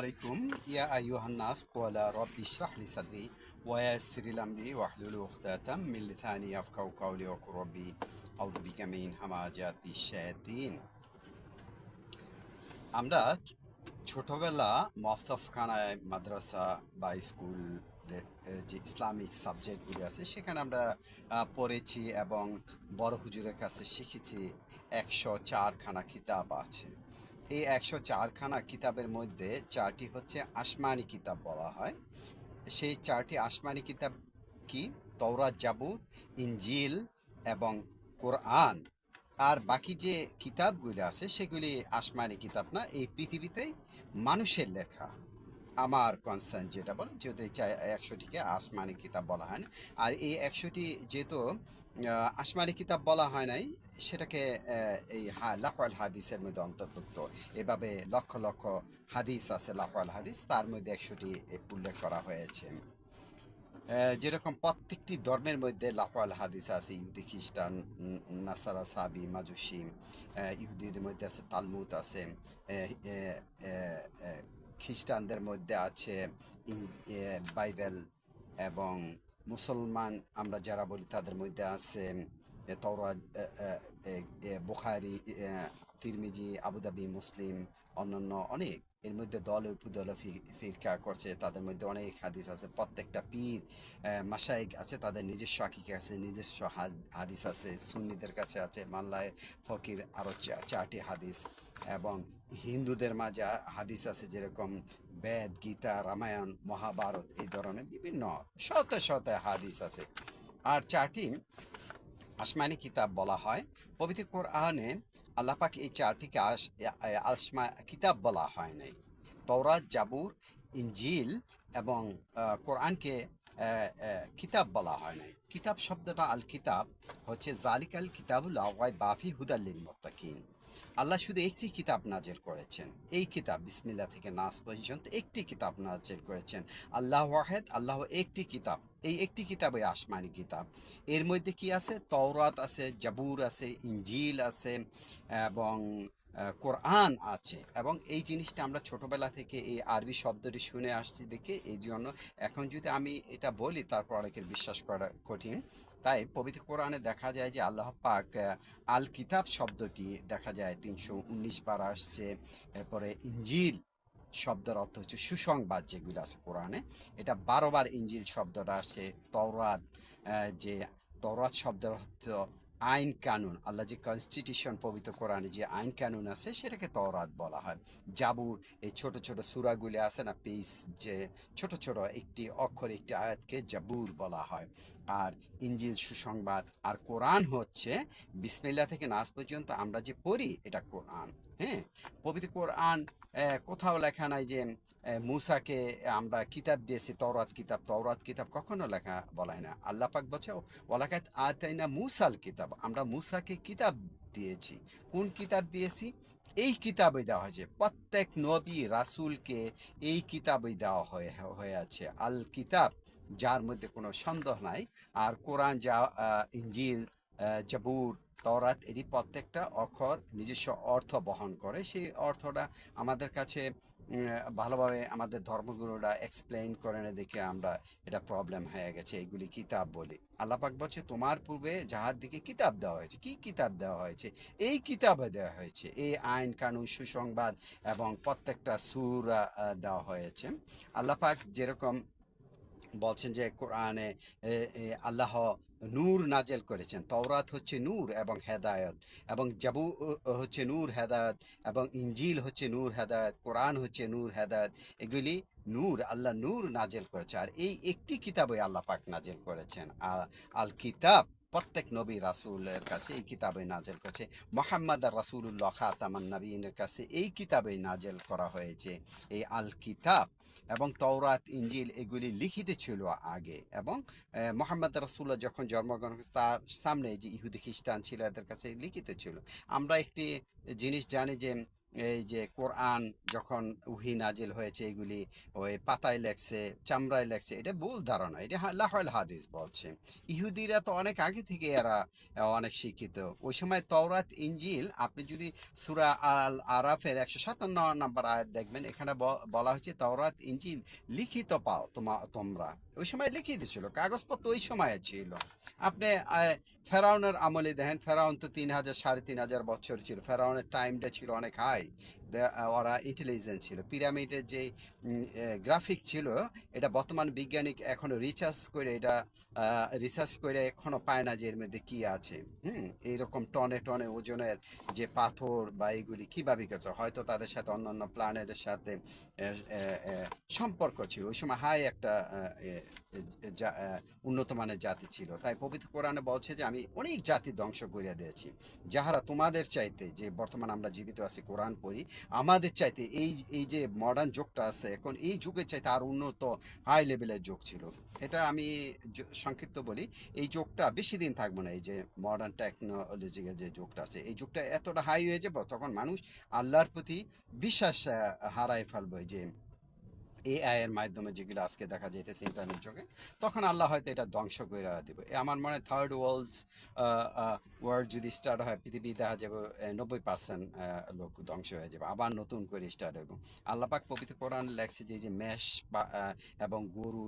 আলাইকুম ইয়া আইয়ু হান্নাস কোয়ালা রব ইশরাহলি সাদরি ওয়াসিরিল আমরি ওয়াহলুল উখতাতাম মিন লিসানি ইয়াফকাউ কাউলি ওয়া কুরবি আউযু বিকা মিন হামাজাতি শায়াতিন আমরা ছোটবেলা মফতফখানায় মাদ্রাসা বা স্কুল যে ইসলামিক সাবজেক্টগুলি আছে, সেখানে আমরা পড়েছি এবং বড় হুজুরের কাছে শিখেছি একশো চারখানা কিতাব আছে। এই একশো চারখানা কিতাবের মধ্যে চারটি হচ্ছে আসমানি কিতাব বলা হয়। সেই চারটি আসমানি কিতাব কি? তৌরা জাবুর ইঞ্জিল এবং কোরআন। আর বাকি যে কিতাবগুলি আছে, সেগুলি আসমানি কিতাব না, এই পৃথিবীতেই মানুষের লেখা। আমার কনসার্ন যেটা বলে, যেহেতু এই একশোটিকে আসমানি কিতাব বলা হয় না। আর এই একশোটি যেহেতু আসমানি কিতাব বলা হয় নাই, সেটাকে এই লাফাল হাদিসের মধ্যে অন্তর্ভুক্ত। এভাবে লক্ষ লক্ষ হাদিস আছে লাফাল হাদিস, তার মধ্যে একশোটি উল্লেখ করা হয়েছে। যেরকম প্রত্যেকটি ধর্মের মধ্যে লাফাল হাদিস আছে, ইহুদি, খ্রিস্টান নাসারা, সাবি, মাজুসি ইহুদির মধ্যে আছে, তালমুদ আছে খ্রিস্টানদের মধ্যে আছে বাইবেল এবং মুসলমান আমরা যারা বলি তাদের মধ্যে আছে আহ, বুখারি তিরমিজি আবুধাবি মুসলিম অন্যান্য অনেক। এর মধ্যে দল উপদল ফিরকা করছে তাদের মধ্যে অনেক হাদিস আছে। প্রত্যেকটা পীর আহ, মাসায়েক আছে তাদের নিজস্ব আকিকা আছে নিজস্ব হাদ- হাদিস আছে সুন্নিদের কাছে আছে মাল্লায় ফকির আরও চারটি হাদিস এবং হিন্দুদের মাঝে হাদিস আছে যেরকম বেদ, গীতা, রামায়ণ, মহাভারত, এই ধরনের বিভিন্ন শত শত হাদিস আছে। আর চারটি আসমানি কিতাব বলা হয়। পবিত্র কোরআনে আল্লাপাক এই চারটিকে আস আসমা, কিতাব বলা হয় নাই। তওরাত, জাবুর ইঞ্জিল এবং কোরআনকে কিতাব বলা হয় নাই। কিতাব শব্দটা আল কিতাব হচ্ছে জালিকাল কিতাবুল আওয়াই বাফি হুদাল্লিল মোত্তাকিন। আল্লাহ শুধু একটি কিতাব নাজের করেছেন। এই কিতাব বিসমিল্লা থেকে নাস পর্যন্ত একটি কিতাব নাজের করেছেন। আল্লাহ ওয়াহেদ, আল্লাহ একটি কিতাব। এই একটি কিতাব ওই আসমানি কিতাব। এর মধ্যে কি আছে? তওরাত আছে, জাবুর আছে ইঞ্জিল আছে এবং কোরআন আছে এবং এই জিনিসটা আমরা ছোটবেলা থেকে এই আরবি শব্দটি শুনে আসছি দেখে, এই জন্য এখন যদি আমি এটা বলি, তারপর অনেকের বিশ্বাস করা কঠিন। তাই পবিত্র কোরআনে দেখা যায় যে আল্লাহ পাক আল কিতাব শব্দটি দেখা যায় তিনশো উনিশ বার আসছে। এরপরে ইঞ্জিল শব্দের অর্থ হচ্ছে সুসংবাদ যেগুলো আছে কোরআনে। এটা বারোবার ইঞ্জিল শব্দটা আসছে, তওরাত। যে তওরাত শব্দের অর্থ আইন কানুন, আল্লাহ যে কনস্টিটিউশন পবিত্র কোরআনে যে আইন কানুন আছে, সেটাকে তওরাত বলা হয়। জাবুর, এই ছোট ছোট সুরাগুলি আছে না পেস যে ছোট ছোট একটি অক্ষর একটি আয়াতকে জাবুর বলা হয়। আর ইঞ্জিল সুসংবাদ, আর কোরআন হচ্ছে বিসমিল্লা থেকে নাচ পর্যন্ত আমরা যে পড়ি, এটা কোরআন। হ্যাঁ? পবিত্র কোরআন কোথাও লেখা নাই যে মুসাকে আমরা কিতাব দিয়েছি, তওরাত কিতাব তওরাত কিতাব কখনো লেখা বলা হয় না। আল্লাহ পাক বলছে ওলাকাত আতাইনা মুসাল কিতাব। আমরা মুসাকে কিতাব দিয়েছি। কোন কিতাব দিয়েছি? এই কিতাবে দেওয়া হয়েছে। প্রত্যেক নবী, রাসুলকে এই কিতাবে দেওয়া হয়ে হয়ে আছে। আল কিতাব, যার মধ্যে কোনো সন্দেহ নাই। আর কোরআন যা ইঞ্জিল জাবুর তরাত এটি প্রত্যেকটা অক্ষর নিজস্ব অর্থ বহন করে। সেই অর্থটা আমাদের কাছে ভালোভাবে আমাদের ধর্মগুরুরা এক্সপ্লেইন করে না দেখে আমরা এটা প্রবলেম হয়ে গেছে, এগুলি কিতাব বলি। আল্লাপাক বলছে, তোমার পূর্বে যাহার দিকে কিতাব দেওয়া হয়েছে, কি কিতাব দেওয়া হয়েছে? এই কিতাবে দেওয়া হয়েছে। এই আইন, কানুন, সুসংবাদ এবং প্রত্যেকটা সুর দেওয়া হয়েছে। আল্লাপাক যেরকম বলছেন যে, কোরআনে আল্লাহ নূর নাজেল করেছেন। তওরাত হচ্ছে নূর এবং হেদায়ত এবং জাবু হচ্ছে নূর, হেদায়ত এবং ইঞ্জিল হচ্ছে নূর, হেদায়ত, কোরআন হচ্ছে নূর, হেদায়ত, এগুলি নূর, আল্লাহ নূর নাজেল করেছে। আর এই একটি কিতাবে আল্লাহ পাক নাজেল করেছেন আল কিতাব প্রত্যেক নবী রাসূলের কাছে এই কিতাবে নাজেল করেছে। মোহাম্মদ রাসূলুল্লাহ খাতামান নবীনের কাছে এই কিতাবে নাজেল করা হয়েছে। এই আল কিতাব এবং তওরাত ইঞ্জিল এগুলি লিখিত ছিল আগে এবং মোহাম্মদ রাসূল্লাহ যখন জন্মগ্রহণ তার সামনে যে ইহুদি খ্রিস্টান ছিল, এদের কাছে লিখিত ছিল। আমরা একটি জিনিস জানি যে এই যে কোরআন যখন উহি নাজিল হয়েছে, এগুলি ওই পাতায় লেখছে, চামড়ায় লেখছে, এটা ভুল ধারণা। এটা লাহল হাদিস বলছে। ইহুদিরা তো অনেক আগে থেকে এরা অনেক শিক্ষিত। ওই সময় তওরাত ইঞ্জিল আপনি যদি সুরা আল আরাফের একশো সাতান্ন নাম্বার আয়াত দেখবেন, এখানে বলা হয়েছে তওরাত ইঞ্জিল লিখিত পাও তোমা তোমরা। ওই সময় লিখিত ছিল, কাগজপত্র ওই সময় ছিল। আপনি ফেরাউনের আমলে দেখেন, ফেরাউন তো তিন হাজার, সাড়ে তিন হাজার বছর ছিল। ফেরাউনের টাইমটা ছিল অনেক হাই ওরা ইন্টেলিজেন্ট ছিল। পিরামিডের যে গ্রাফিক ছিল, এটা বর্তমান বিজ্ঞানিক এখনও রিচার্জ করে এটা রিসার্চ করে এখনও পায় না যে এর মধ্যে কি আছে। হুম? এইরকম টনে টনে ওজনের যে পাথর বা এগুলি কীভাবে গেছে, হয়তো তাদের সাথে অন্যান্য প্ল্যানেটের সাথে সম্পর্ক ছিল। ওই সময় হাই একটা উন্নত মানের জাতি ছিল। তাই পবিত্র কোরআনে বলছে যে, আমি অনেক জাতি ধ্বংস করিয়া দিয়েছি। যাহারা তোমাদের চাইতে, যে বর্তমান আমরা জীবিত আছি, কোরআন পড়ি, আমাদের চাইতে এই এই যে মডার্ন যুগটা আছে, এখন এই যুগের চাইতে আর উন্নত হাই লেভেলের যুগ ছিল। এটা আমি সংক্ষিপ্ত বলি, এই যোগটা বেশি দিন থাকব না, এই যে মডার্ন টেকনোলজিক্যাল যে যোগটা আছে, এই যোগটা এতটা হাই হয়ে যাবে, তখন মানুষ আল্লাহর প্রতি বিশ্বাস হারায় ফেলবে যে এআই এর মাধ্যমে যেগুলো আজকে দেখা যাইতেছে ইন্টারনেট যুগে, তখন আল্লাহ হয়তো এটা ধ্বংস করে দিবে। আমার মনে হয় থার্ড ওয়ার্ল্ড ওয়ার্ল্ড যদি স্টার্ট হয়, পৃথিবী দেখা যাবে নব্বই পার্সেন্ট লোক ধ্বংস হয়ে যাবে, আবার নতুন করে স্টার্ট হবে আল্লাহ পাক পবিত্র কোরআন লেখছে যে যে মেষ এবং গরু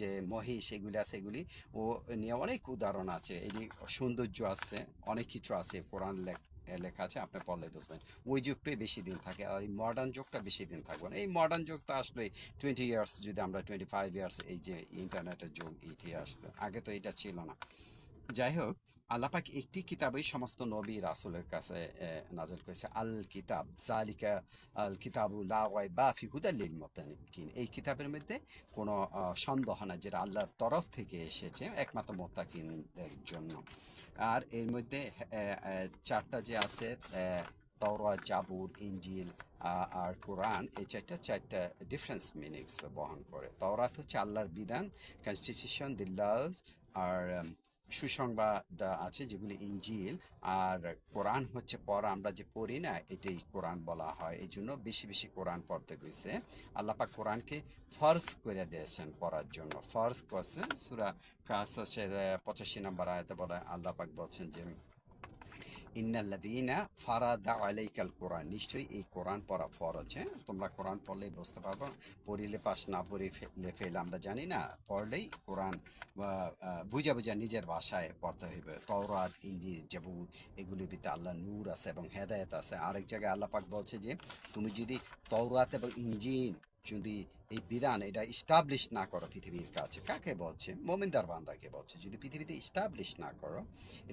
যে মহিষ, এগুলি আছে এগুলি, ও নিয়ে অনেক উদাহরণ আছে। এটি সৌন্দর্য আছে, অনেক কিছু আছে কোরআন লেখ লেখা আছে আপনি পড়লে বুঝবেন ওই যুগটাই বেশি দিন থাকে, আর এই মডার্ন যুগটা বেশি দিন থাকবে না। এই মডার্ন যুগটা আসলে টোয়েন্টি ইয়ার্স যদি আমরা টোয়েন্টি ফাইভ ইয়ার্স এই যে ইন্টারনেটের যুগ এটি আসলো। আগে তো এটা ছিল না। যাই হোক আল্লাপাক একটি কিতাবই সমস্ত নবী রাসুলের কাছে নাজল করেছে। আল কিতাব জালিকা আল কিতাবু লা রাইবা ফি হুদাল লিল মুত্তাকিন। এই কিতাবের মধ্যে কোনো সন্দেহ না যেটা আল্লাহর তরফ থেকে এসেছে একমাত্র মোত্তাকিনদের জন্য। আর এর মধ্যে চারটা যে আছে আহ, তাওরাত জাবুর ইঞ্জিল আর কোরআন এই চারটা চারটা ডিফারেন্স মিনিংস বহন করে। তাওরাত হচ্ছে আল্লাহর বিধান কনস্টিটিউশন দি আর সুসংবাদ আছে যেগুলি ইঞ্জিল আর কোরআন হচ্ছে পড়া আমরা যে পড়ি না, এটাই কোরআন বলা হয়। এই জন্য বেশি বেশি কোরআন পড়তে গেছে। আল্লাপাক কোরআনকে ফর্জ করে দিয়েছেন পড়ার জন্য। ফর্জ করছেন, সুরা কাসাসের পঁচাশি নম্বর আয়তে বলা আল্লাপাক বলছেন যে ইন্নাল্লাদিনা ফারাদা আলাইকাল কোরআন। নিশ্চয়ই এই কোরআন পড়া ফরজ হ্যাঁ? তোমরা কোরআন পড়লেই বুঝতে পারব। পড়িলে পাস না পড়ে ফেলে ফেল, আমরা জানি না। পড়লেই কোরআন বুঝা বুঝা নিজের ভাষায় পড়তে হইবে। তওরাত ইঞ্জি জবুর এগুলির ভিতরে আল্লাহ নূর আছে এবং হেদায়েত আছে। আরেক জায়গায় আল্লাহ পাক বলছে যে, তুমি যদি তওরাত এবং ইঞ্জিন যদি এই বিধান এটা ইস্টাবলিশ না করো পৃথিবীর কাছে, কাকে বলছে? মোমিনদার বান্দাকে বলছে, যদি পৃথিবীতে ইস্টাবলিশ না করো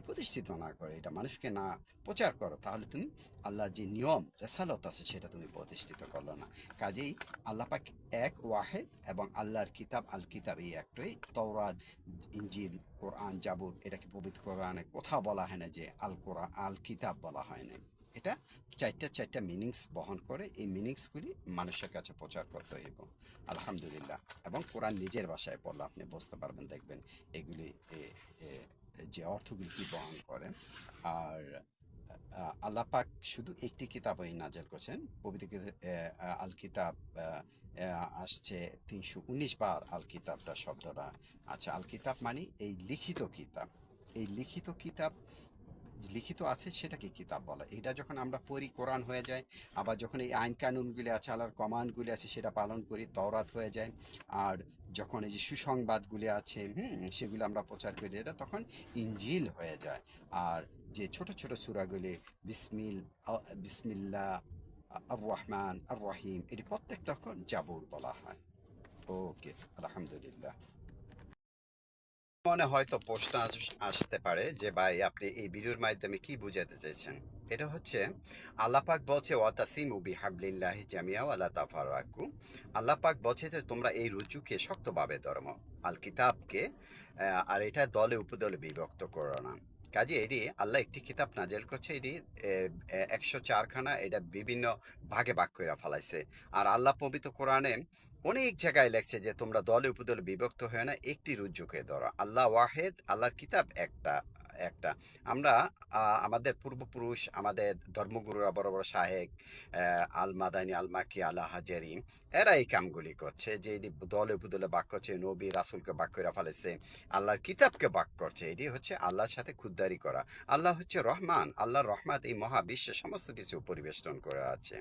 প্রতিষ্ঠিত না করে, এটা মানুষকে না প্রচার করো, তাহলে তুমি আল্লাহর যে নিয়ম, রেসালত আছে, সেটা তুমি প্রতিষ্ঠিত করল না। কাজেই আল্লাহ পাক এক ওয়াহেদ এবং আল্লাহর কিতাব, আল কিতাব এই একটাই। তওরাত ইঞ্জিল কোরআন, জাবুর, এটাকে পবিত্র কোরআনে কোথাও বলা হয় না যে আল কোরআন, আল কিতাব বলা হয় না এটা চারটা চারটা মিনিংস বহন করে এই মিনিংসগুলি মানুষের কাছে প্রচার করতে হইব। আলহামদুলিল্লাহ। এবং কোরআন নিজের ভাষায় পড়লে আপনি বুঝতে পারবেন দেখবেন এগুলি যে অর্থগুলি কি বহন করে। আর আহ, আল্লাহ পাক শুধু একটি কিতাব কিতাবই নাজেল করছেন। পবিত্র আল কিতাব আসছে তিনশো উনিশ বার আল কিতাবটা শব্দটা। আচ্ছা আল কিতাব মানে এই লিখিত কিতাব। এই লিখিত কিতাব লিখিত আছে সেটাকে কিতাব বলা। এটা যখন আমরা পড়ি, কোরআন হয়ে যায়, আবার যখন এই আইন কানুনগুলি আছে, আল্লাহর কমান্ডগুলি আছে, সেটা পালন করি, তওরাত হয়ে যায়, আর যখন এই যে সুসংবাদগুলি আছে সেগুলো আমরা প্রচার করি, এটা তখন ইঞ্জিল হয়ে যায়। আর যে ছোট ছোট সূরাগুলি, বিসমিল, আ- বিসমিল্লাহ আর রহমান আর রহিম, এটি প্রত্যেকটা জাবুর বলা হয়। ওকে, আলহামদুলিল্লাহ। মনে হয়তো প্রশ্ন আসতে পারে যে, ভাই, আপনি এই ভিডিওর মাধ্যমে কি বুঝাতে চাইছেন এটা হচ্ছে, আল্লাপাক বলছে, ওয়াতাসিম উবি হাবলিল্লাহ জামিয়া আল্লাহ তাফারাকু। আল্লাপাক বলছে যে, তোমরা এই রুজুকে শক্তভাবে ধর্ম। আল কিতাবকে আর এটা দলে, উপদলে বিভক্ত করো না। কাজে এটি আল্লাহ একটি কিতাব নাজেল করছে। এটি একশো চারখানা এটা বিভিন্ন ভাগে ভাগ করে ফেলাইছে। আর আল্লাহ পবিত্র কোরআনে অনেক জায়গায় লেখছে যে তোমরা দলে উপদলে বিভক্ত হয়ে না, একটি রুজ্জুকে ধরো। আল্লাহ ওয়াহেদ, আল্লাহর কিতাব একটা। একটা। আমরা আমাদের পূর্বপুরুষ আমাদের ধর্মগুরুরা বড় বড় আহ, আল মাদানি আল মাকি আলা হাজারি এরা এই কামগুলি করছে। যে দলে বুদলে বাক করছে নবী রাসুলকে বাক করে ফেলেছে আল্লাহর কিতাবকে বাক করছে এটি হচ্ছে আল্লাহর সাথে খুদ্দারি করা। আল্লাহ হচ্ছে রহমান আল্লাহর রহমাত এই মহাবিশ্বে সমস্ত কিছু পরিবেষ্টন করে আছে।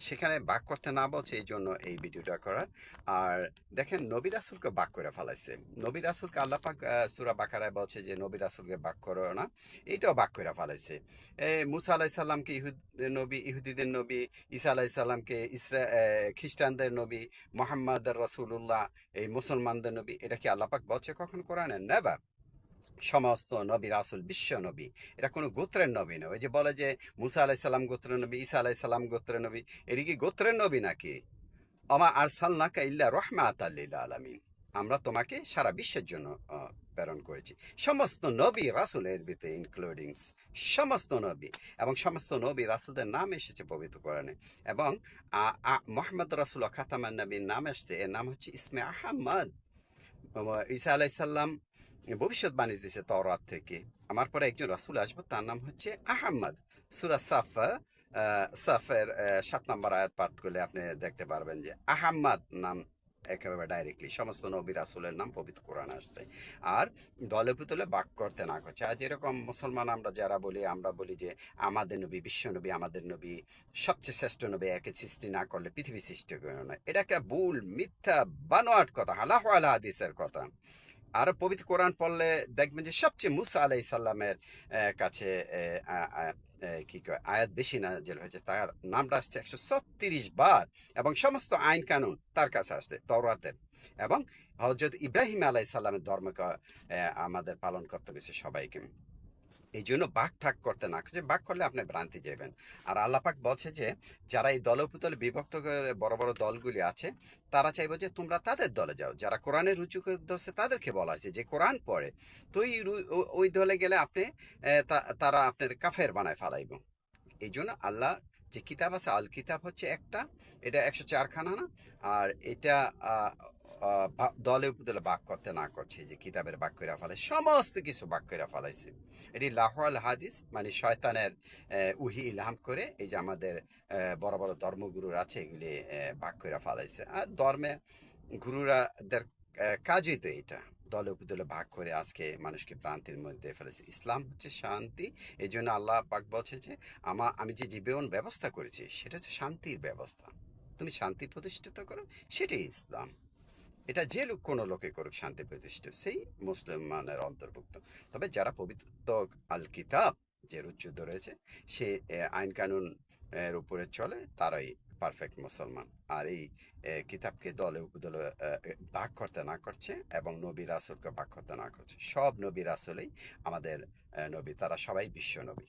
সেখানে বাক করতে না বলছে এই জন্য এই ভিডিওটা করা আর দেখেন নবী রাসুলকে বাক করে ফেলাইছে। নবী রাসুলকে আল্লাহ পাক আহ, বাকারায় বলছে যে নবী রাসুলকে বাক করো না। এইটাও বাক করে ফেলাইছে। মুসা আলাইসাল্লামকে ইহুদ নবী ইহুদিদের নবী ঈসা আলাইসাল্লামকে ইসরা খ্রিস্টানদের নবী মোহাম্মদ রসুল্লাহ এই মুসলমানদের নবী এটা কি আল্লাহ পাক বলছে কখন কোরআনে? নেবা সমস্ত নবী, রাসুল, বিশ্ব নবী। এটা কোনো গোত্রের নবী নয় যে বলে যে মুসা আলাইসাল্লাম গোত্রের নবী, ঈসা আলাইসাল্লাম গোত্রের নবী এটি কি গোত্রের নবী নাকি? আমা আরসালনাকা ইল্লা রহমাত আল্লিল আলামিন। আমরা তোমাকে সারা বিশ্বের জন্য প্রেরণ করেছি। সমস্ত নবী রাসুলের ভিতরে ইনক্লুডিং সমস্ত নবী এবং সমস্ত নবী রাসুলদের নাম এসেছে পবিত্র কোরআনে। এবং মোহাম্মদ রাসুল খাতামান নবীর নাম এসছে। এর নাম হচ্ছে ইসমে আহমদ। ঈসা আলাইসাল্লাম ভবিষ্যৎবাণী দিয়েছে তওরাত থেকে। আমার পরে একজন রাসুল আসব, তার নাম হচ্ছে আহমদ। সুরা সাফা সাফের সাত নম্বর আয়াত পাঠ করলে আপনি দেখতে পারবেন যে আহম্মদ নাম একেবারে ডাইরেক্টলি সমস্ত নবী রাসুলের নাম পবিত্র কোরআন আসছে। আর দলে পুতলে বাক করতে না করছে। আজ এরকম মুসলমান আমরা যারা বলি, আমরা বলি যে আমাদের নবী, বিশ্ব নবী, আমাদের নবী, সবচেয়ে শ্রেষ্ঠ নবী একে সৃষ্টি না করলে পৃথিবী সৃষ্টি করে না। এটা একটা ভুল, মিথ্যা, বানোয়াট কথা, হালাহ আলা হাদিসের কথা। আর পবিত্র কোরআন পড়লে দেখবেন যে সবচেয়ে মুসা আলাই সাল্লামের কাছে কি কয়, আয়াত বেশি নাজেল হয়েছে। তার নামটা আসছে একশো ছত্রিশ বার এবং সমস্ত আইন কানুন তার কাছে আসছে তওরাতের। এবং হজরত ইব্রাহিম আলাই সাল্লামের ধর্মকে আমাদের পালন করতে গেছে সবাইকে। এই জন্য বাঘ ঠাক করতে না যে বাঘ করলে আপনি ভ্রান্তি যাবেন আর আল্লাপাক বলছে যে, যারা এই দলপুতলে বিভক্ত করে বড় বড় দলগুলি আছে, তারা চাইবে যে তোমরা তাদের দলে যাও। যারা কোরআনের রুচু ধরছে, তাদেরকে বলা হয়েছে যে, কোরআন পড়ে। তো ওই ওই দলে গেলে আপনি তারা আপনার কাফের বানায় ফেলাইব। এই জন্য আল্লাহ যে কিতাব আছে, আল কিতাব হচ্ছে একটা, এটা একশো চারখানা না? আর এটা দলে উপদলে বাক করতে না করছে যে কিতাবের বাক করে ফেলে সমস্ত কিছু বাক করে ফেলাইছে। এটি লাহওয়াল হাদিস মানে শয়তানের উহি ইলহাম করে, এই যে আমাদের বড় বড় ধর্মগুরুর আছে, এগুলি বাক করে ফেলাইছে। আর ধর্মে গুরুরাদের কাজই তো এটা দলে উপদলে ভাগ করে আজকে মানুষকে প্রান্তির মধ্যে ফেলেছে। ইসলাম হচ্ছে শান্তি এই জন্য আল্লাহ পাক বলছে যে, আমা, আমি যে জীবন ব্যবস্থা করেছি, সেটা হচ্ছে শান্তির ব্যবস্থা। তুমি শান্তি প্রতিষ্ঠিত করো, সেটাই ইসলাম। এটা যে লোক কোনো লোকে করুক, শান্তি প্রতিষ্ঠিত, সেই মুসলমানের অন্তর্ভুক্ত। তবে যারা পবিত্র আল কিতাব, যে রুচ্যুদ্ধ রয়েছে, সে আইন কানুন, এর উপরে চলে, তারাই পারফেক্ট মুসলমান। আর এই কিতাবকে দলে, উপদলে ভাগ করতে না করছে এবং নবী রাসুলকে ভাগ করতে না করছে। সব নবী রাসুলেই আমাদের নবী, তারা সবাই বিশ্ব নবী।